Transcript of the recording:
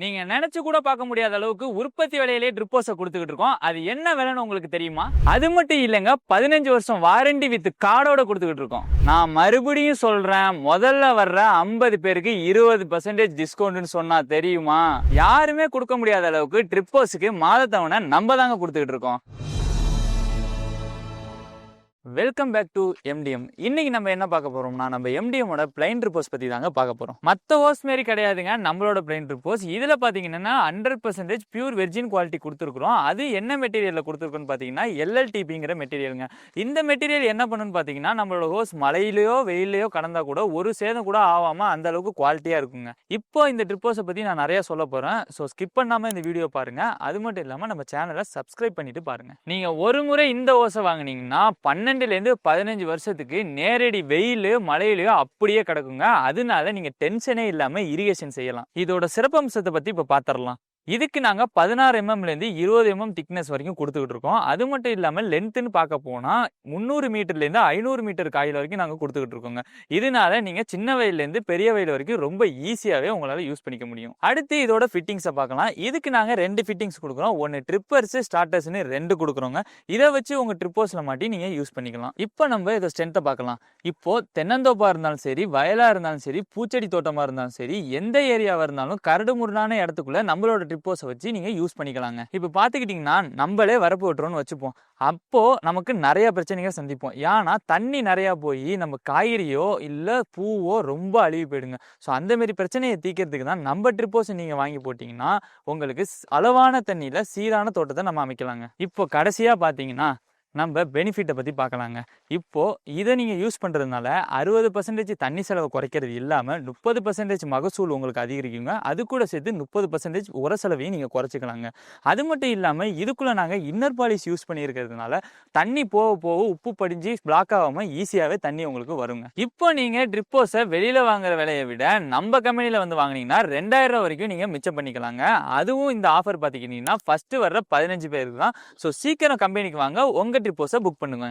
நீங்க நினைச்சு கூட பார்க்க முடியாத அளவுக்கு உற்பத்தி விலையிலே ட்ரிப்போஸை கொடுத்துக்கிட்டு இருக்கோம். அது என்ன விலைன்னு உங்களுக்கு தெரியுமா? அது மட்டும் இல்லைங்க பதினஞ்சு வருஷம் வாரண்டி வித் கார்டோட கொடுத்துக்கிட்டு இருக்கோம். நான் மறுபடியும் சொல்றேன் முதல்ல வர்ற ஐம்பது பேருக்கு இருபது பர்சன்டேஜ் டிஸ்கவுண்ட்னு சொன்னா தெரியுமா? யாருமே கொடுக்க முடியாத அளவுக்கு ட்ரிப்போஸுக்கு மாதத்தவணை நம்ம தாங்க கொடுத்துக்கிட்டு இருக்கோம். வெல்கம் பேக் டு எம்டிஎம் இன்னைக்கு நம்ம என்ன பார்க்க போறோம்னா நம்ம எம்டிஎமோட பிளைன் ரிப்போஸ் பத்தி தாங்க பார்க்க போறோம். மற்ற ஹோஸ் மாரி கிடையாதுங்க நம்மளோட பிளைன் ரிப்போஸ் இதுல பாத்தீங்கன்னா hundred percentage pure virgin quality கொடுத்துருக்குறோம். அது என்ன மெட்டீரியலில் கொடுத்துருக்கோன்னு பாத்தீங்கன்னா எல்எல்டிபிங்கிற மெட்டீரியலுங்க இந்த மெட்டீரியல் என்ன பண்ணுன்னு பாத்தீங்கன்னா நம்மளோட ஹோஸ் மழையிலையோ வெயிலையோ கடந்தா கூட ஒரு சேதம் கூட ஆகாம அந்த அளவுக்கு குவாலிட்டியா இருக்குங்க. இப்போ இந்த ட்ரிப்போஸை பத்தி நான் நிறைய சொல்ல போறேன். ஸோ ஸ்கிப் பண்ணாம இந்த வீடியோ பாருங்க. அது மட்டும் இல்லாம நம்ம சேனலை சப்ஸ்கிரைப் பண்ணிட்டு பாருங்க. நீங்க ஒரு முறை இந்த ஓசை வாங்குனீங்கன்னா பன்னெண்டுலேருந்து பதினஞ்சு வருஷத்துக்கு நேரடி வெயில் மழையிலயோ அப்படியே கிடக்குங்க. அதனால நீங்க டென்ஷனே இல்லாம இரிகேஷன் செய்யலாம். இதோட சிறப்பம்சத்தை பத்தி இப்ப பார்த்துடலாம் இதுக்கு நாங்கள் பதினாறு எம்எம்லேருந்து இருபது எம்எம் திக்னஸ் வரைக்கும் கொடுத்துக்கிட்டு இருக்கோம். அது மட்டும் இல்லாமல் லென்த்துன்னு பார்க்க போனால் முந்நூறு மீட்டர்லேருந்து ஐநூறு மீட்டர் காயில் வரைக்கும் நாங்கள் கொடுத்துக்கிட்டு இருக்கோங்க. இதனால நீங்கள் சின்ன வயல்லேருந்து பெரிய வயல் வரைக்கும் ரொம்ப ஈஸியாகவே உங்களால் யூஸ் பண்ணிக்க முடியும். அடுத்து இதோட ஃபிட்டிங்ஸை பார்க்கலாம். இதுக்கு நாங்கள் ரெண்டு ஃபிட்டிங்ஸ் கொடுக்குறோம். ஒன்று ட்ரிப்பர்ஸ் ஸ்டார்டர்ஸ்னு ரெண்டு கொடுக்குறோங்க. இதை வச்சு உங்கள் ட்ரிப்பர்ஸில் மாட்டி நீங்கள் யூஸ் பண்ணிக்கலாம். இப்போ நம்ம இதை ஸ்ட்ரென்த்தை பார்க்கலாம். இப்போ தென்னந்தோப்பா இருந்தாலும் சரி வயலாக இருந்தாலும் சரி பூச்செடி தோட்டமாக இருந்தாலும் சரி எந்த ஏரியாவாக இருந்தாலும் கரடு முரடான இடத்துக்குள்ளே நம்மளோட ட்ரிப்போஸை வச்சு நீங்கள் யூஸ் பண்ணிக்கலாங்க. இப்போ பார்த்துக்கிட்டிங்கன்னா நம்மளே வரப்பு விட்டுறோம்னு வச்சுப்போம். அப்போது நமக்கு நிறையா பிரச்சனைகள் சந்திப்போம். ஏன்னா தண்ணி நிறையா போய் நம்ம காய்கறியோ இல்லை பூவோ ரொம்ப அழுகி போயிடுங்க. ஸோ அந்தமாரி பிரச்சனையை தீக்கிறதுக்கு தான் நம்ம ட்ரிப்போஸ் நீங்கள் வாங்கி போட்டிங்கன்னா உங்களுக்கு அளவான தண்ணியில் சீரான தோட்டத்தை நம்ம அமைக்கலாங்க. இப்போ கடைசியாக பார்த்தீங்கன்னா நம்ம பெனிஃபிட்டை பற்றி பார்க்கலாங்க இப்போ இதை நீங்கள் யூஸ் பண்ணுறதுனால அறுபது பர்சன்டேஜ் தண்ணி செலவை குறைக்கிறது இல்லாமல் முப்பது பர்சன்டேஜ் மகசூல் உங்களுக்கு அதிகரிக்குங்க. அது கூட சேர்த்து முப்பது பர்சன்டேஜ் உர செலவையும் நீங்கள் குறைச்சிக்கலாங்க. அது மட்டும் இல்லாமல் இதுக்குள்ளே நாங்கள் இன்னர் பாலிஷ் யூஸ் பண்ணியிருக்கிறதுனால தண்ணி போக போக உப்பு படிஞ்சு பிளாக் ஆகாமல் ஈஸியாகவே தண்ணி உங்களுக்கு வருங்க. இப்போ நீங்கள் ட்ரிப்போஸை வெளியில் வாங்குற விலையை விட நம்ம கம்பெனியில் வந்து வாங்கினீங்கன்னா ரெண்டாயிரம் ரூபா வரைக்கும் நீங்கள் மிச்சம் பண்ணிக்கலாங்க. அதுவும் இந்த ஆஃபர் பார்த்துக்கிட்டிங்கன்னா ஃபஸ்ட்டு வர்ற பதினஞ்சு பேருக்கு தான். ஸோ சீக்கிரம் கம்பெனிக்கு வாங்க. உங்கள் ட்ரிப்போஸை புக் பண்ணுங்க